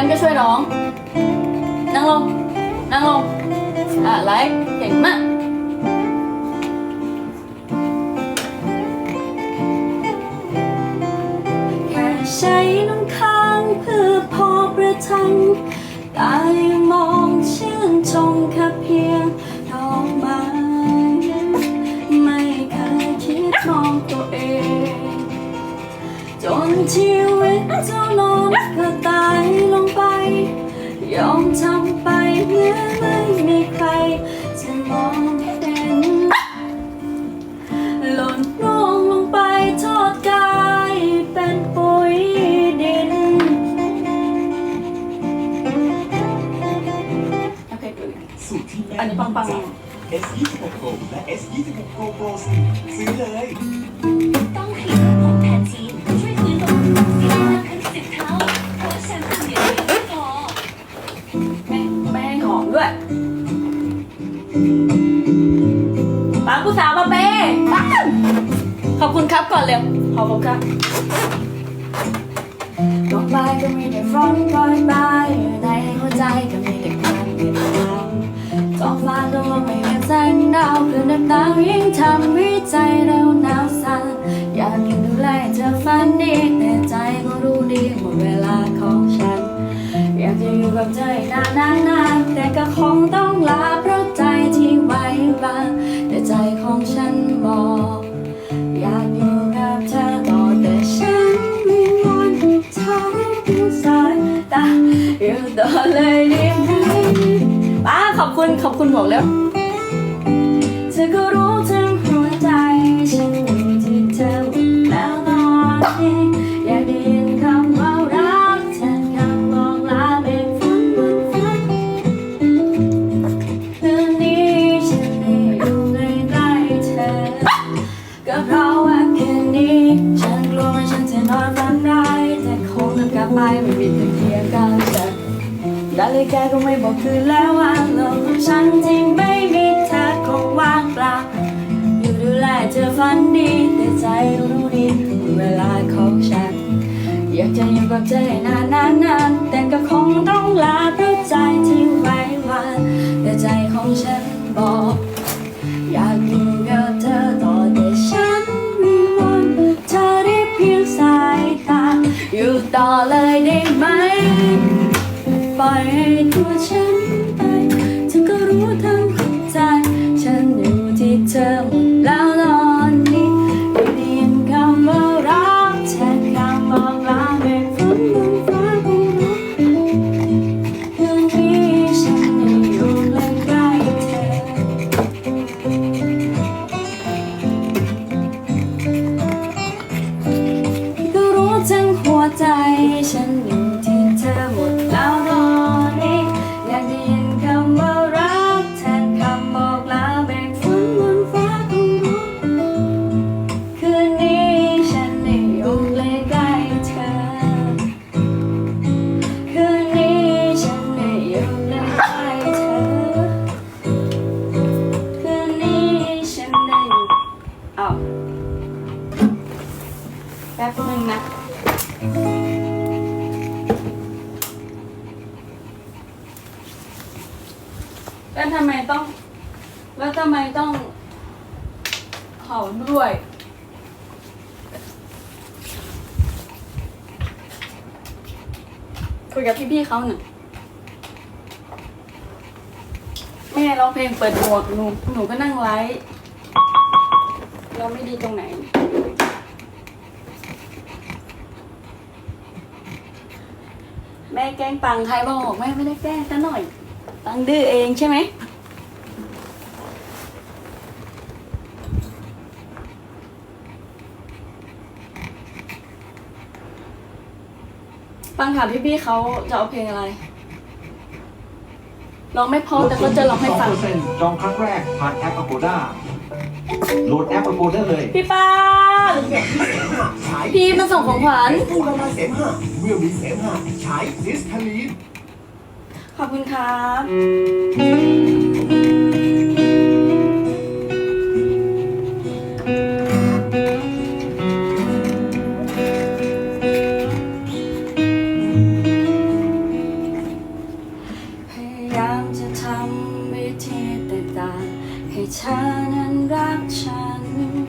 งั้นก็ช่วยร้อง นั่งลง นั่งลง อะไลฟ์เก่งมาก แค่ใช้น้ำค้างเพื่อพอประทังตายังมองชื่นชมแค่เพียงดอกไม้ไม่เคยคิดมองตัวเอง จนชีวิตเจ้านอนก็ตาย อมทำไปเหมื่อนไม่มีใครจะมองเห็นหล่นร่วงลงไปทอดกายเป็นปุ๋ยดิน โอเคดูอีกสูตรที่แม่อันนี้ปังๆจาก S26 Go และ S26 Go Pro 4ซื้อเลย ต้องครีม ป้าผู้สาวมาเป้ป้าขอบคุณครับก่อนเร็วขอบคุณครับดอกไม้ก็มีแต่ร้อนรอยบายในหัวใจก็มีแต่ความเปลี่ยนแปลงท้องฟ้าก็ไม่มีแสงดาวเพื่อนดาวยิ่งทำให้ใจเราหนาวสั่นอยากอยู่ดูแลเธอฝันดีแต่ใจก็รู้ดีหมดเวลาของฉัน อยากจะอยู่กับเธออีกนานนานนานแต่ก็คงต้องลาาอยู่ต่อเลยได้ไหมป้าขอบคุณขอบคุณบอกแล้ว เธอก็รู้ทั้งหัวใจ ฉันอยู่ที่เธอหมดแล้วตอนนี้อยากได้ยินคำว่ารักแทนคำบอกลาเป็นฝันบนฟ้าคืนนี้ฉันได้อยู่ใกล้ๆเธอ ก็เพราะว่าคืนนี้ ฉันกลัวว่าฉันจะนอนฝันร้ายแต่คงต้องกลับไปไม่มีต่เพียงกา รจัดนาฬิกาก็ไม่บอกคืนแล้วว่าโลกของฉันที่ไม่มีเธอคงว่างเปล่าอยู่ดูแลเธอฝันดีแต่ใจรู้ดีเวลาของฉัน อยากจะอยู่กับเธอให้นานนานนานแต่ก็คงต้องลาเพราะใจที่ไว้วันแต่ใจของฉันบอก อยากอยู่กับเธอต่อแต่ฉันไม่วันเธอได้เพียงสายตาอยู่ต่อเลยได้ไหม ปล่อ นึงนะแล้วทำไมต้อง แล้วทำไมต้องเผาด้วย คุยกับพี่ๆเขาหนึ่งแม่ร้องเพลงเปิดหมวกหนูหนูก็นั่งไลฟ์เราไม่ดีตรงไหน ม่แกล้งปังใครบอกแม่ไม่ได้แกล้งซะหน่อยปังดื้อเองใช่ไหมปังถามพี่ๆเขาจะเอาเพลงอะไรร้องไม่เพอแต่ก็จะร้องให้ฟัง2%จองครั้งแรกผ่านแอป Agoda โหลดแอป Agoda เลย พี่ป้าฉาย พี่มาส่งของขวัญผู้ละลายเสมหะเมื่อมีเสมหะใช้ซิสทาลีน ขอบคุณครับ